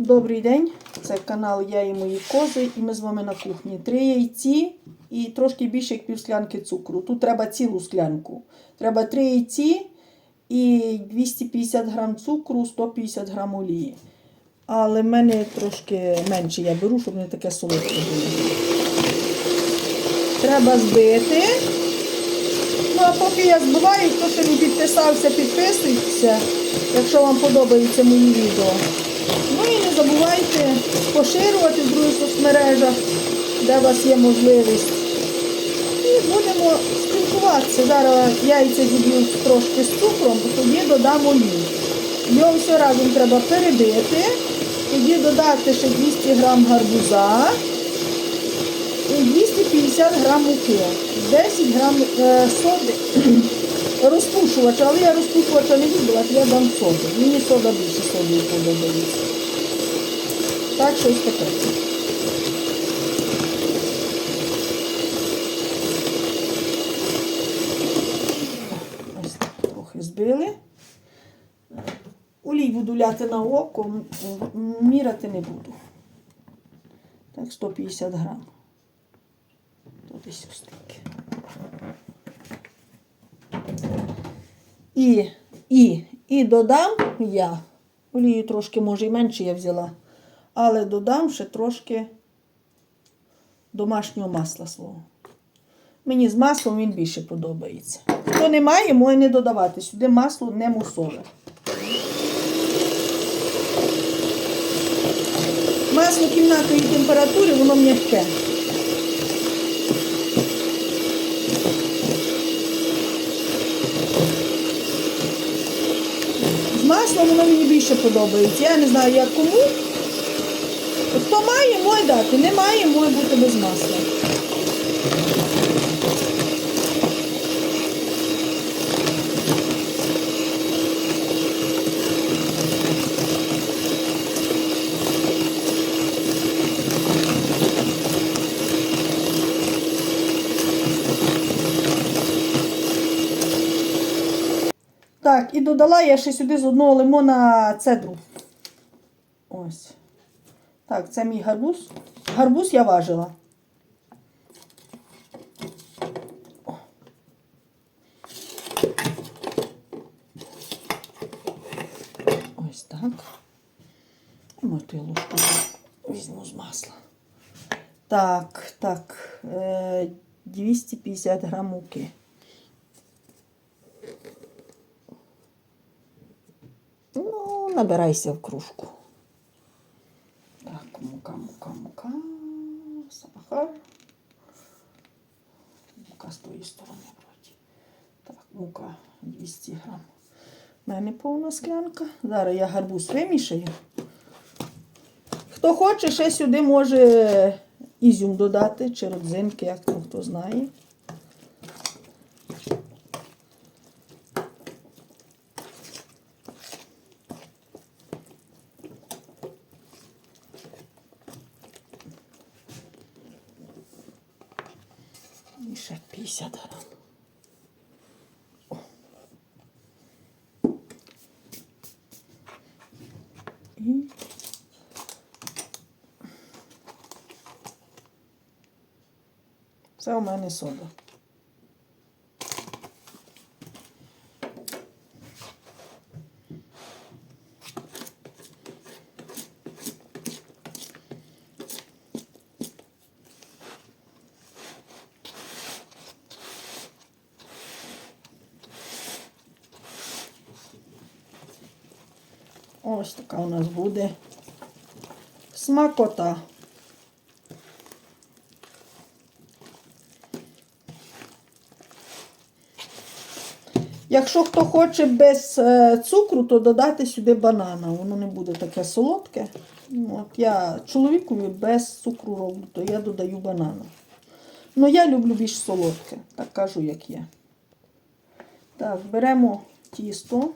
Добрий день, це канал Я і мої кози, і ми з вами на кухні. Три яйці і трошки більше як пів склянки цукру. Тут треба цілу склянку. Треба три яйці і 250 грам цукру, 150 грам олії. Але в мене трошки менше я беру, щоб не таке солодке було. Треба збити. Ну, а поки я збиваю, хто ще не підписався, підписуйтеся, якщо вам подобається мої відео. Ну і не забувайте поширювати в других соцмережах, де у вас є можливість. І будемо спілкуватися. Зараз яйця зіб'ю трошки з цукром, тоді додам олію. Його все разом треба перебити, тоді додати ще 200 грам гарбуза і 250 грам муки, 10 грам е, соди, розпушувача, але я розпушувача не люблю, а я дам соду. Мені сода більше соди подобається. Так, щось таке. Ось так трохи збили. Олій буду ляти на око, міряти не буду. Так, 150 грам. То десь ось таке. І, і, і додам я. Олію трошки, може, і менше я взяла. Але додам ще трошки домашнього масла свого. Мені з маслом він більше подобається. Хто не має, може не додавати. Сюди масло не мусове. Масло кімнатної температури, воно м'яке. З маслом воно мені більше подобається. Я не знаю, як кому. Хто має, може дати. Не має, може бути без масла. Так, і додала я ще сюди з одного лимона цедру. Ось. Так, це мій гарбуз. Гарбуз я важила. Ось так. Мотую ложку візьму з масла. Так, так. Е, 250 грам муки. Ну, набирайся в кружку. Так, мука, мука, мука, сахар. Мука з тої сторони вроді. Так, мука 200 грам. У мене повна склянка. Зараз я гарбуз вимішаю. Хто хоче, ще сюди може ізюм додати, чи родзинки, як там хто знає. Ще 50 грам. Це у мене сода. Ось така у нас буде смакота. Якщо хто хоче без е, цукру, то додати сюди банана. Воно не буде таке солодке. Ну, От я чоловікові без цукру роблю, то я додаю банана. Ну, я люблю більш солодке, так кажу, як є. Так, беремо тісто.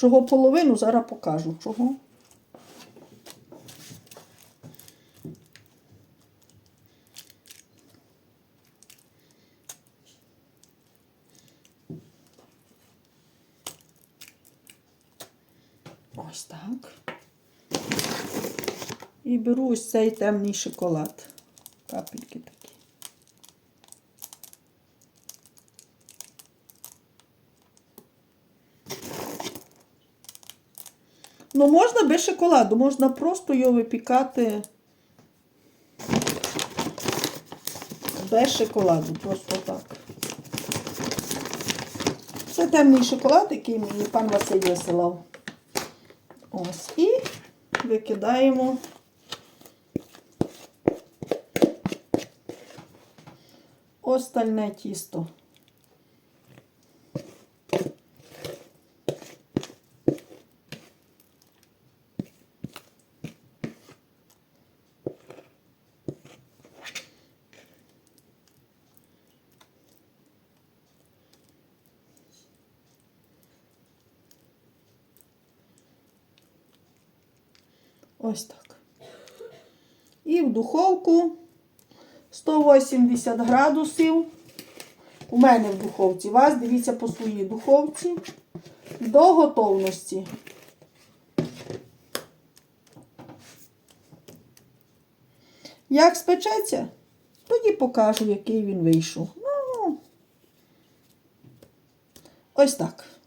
Чого половину, зараз покажу. Чого. Ось так. І беру ось цей темний шоколад. Капельки Ну, можна без шоколаду, можна просто його випікати без шоколаду, просто так. Це темний шоколад, який мені пан Василь висилав. Ось. І викидаємо остальне тісто. Ось так. І в духовку 180 градусів. У мене в духовці. Вас дивіться по своїй духовці. До готовності. Як спечеться, тоді покажу, який він вийшов. Ну, ось так.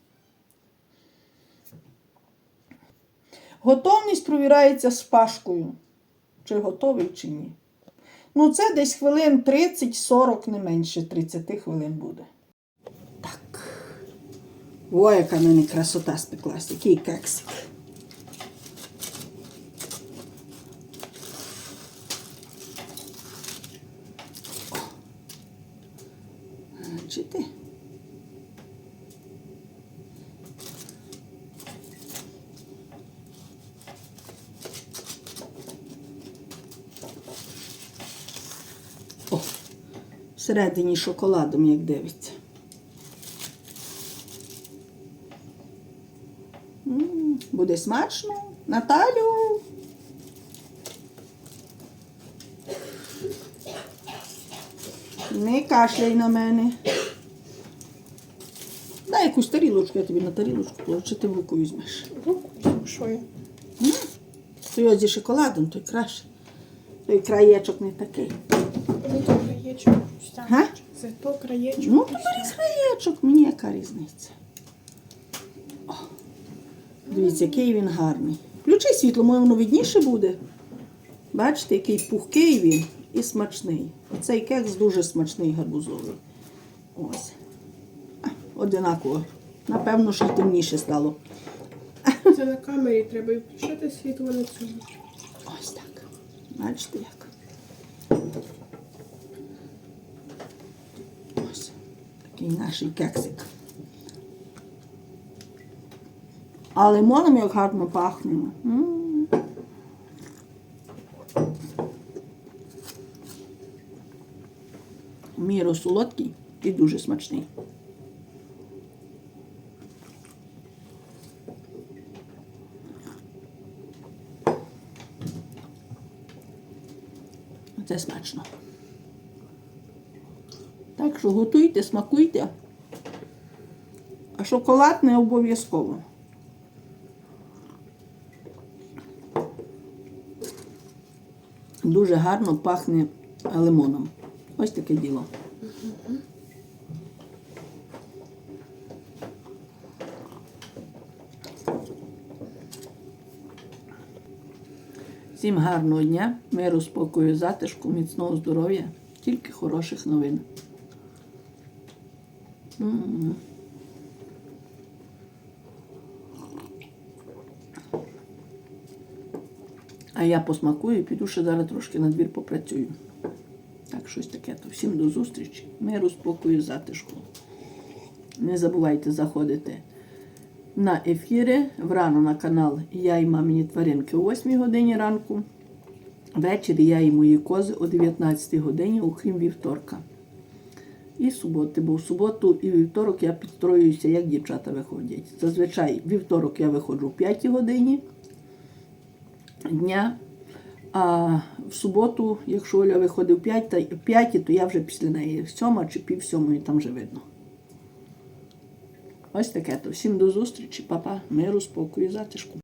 Готовність провірається з пашкою. Чи готовий, чи ні. Ну, це десь хвилин 30-40, не менше 30 хвилин буде. Так. Ой, яка в мене красота спеклась, який кексик. О. Бачите? Всередині шоколадом, як дивиться. М, Буде смачно. Наталю. Не кашляй на мене. Дай якусь тарілочку, я тобі на тарілочку положу, чи ти в руку візьмеш. Що я? Той зі шоколадом, той краще. Той краєчок не такий. Краєчок. Га? Зато краєчок. Ну, то бери краєчок, мені яка різниця. О, дивіться, який він гарний. Включи світло, моє воно видніше буде. Бачите, який пухкий він і смачний. Оцей кекс дуже смачний гарбузовий. Ось. А, Одинаково. Напевно, що темніше стало. Це на камері треба і включати світло на цьому. Ось так. Бачите як? Такий наш кексик. А лимоном як гарно пахне. М. В Міру солодкий і дуже смачний. Це смачно. Так що готуйте, смакуйте. А шоколад не обов'язково. Дуже гарно пахне лимоном. Ось таке діло. Всім гарного дня, миру, спокою, затишку, міцного здоров'я, тільки хороших новин. А я посмакую і піду ще зараз трошки на двір попрацюю. Так, щось таке. То всім до зустрічі. Миру, спокою, затишку. Не забувайте заходити на ефіри врано на канал Я і мамині тваринки о 8 годині ранку. Ввечері я і мої кози о 19 годині, окрім вівторка. І суботи, бо в суботу і вівторок я підстроююся, як дівчата виходять. Зазвичай вівторок я виходжу в 5 годині дня, а в суботу, якщо Оля виходить в 5, та- 5, то я вже після неї сьома чи пів сьомої там вже видно. Ось таке то. Всім до зустрічі, папа, миру, спокою, затишку.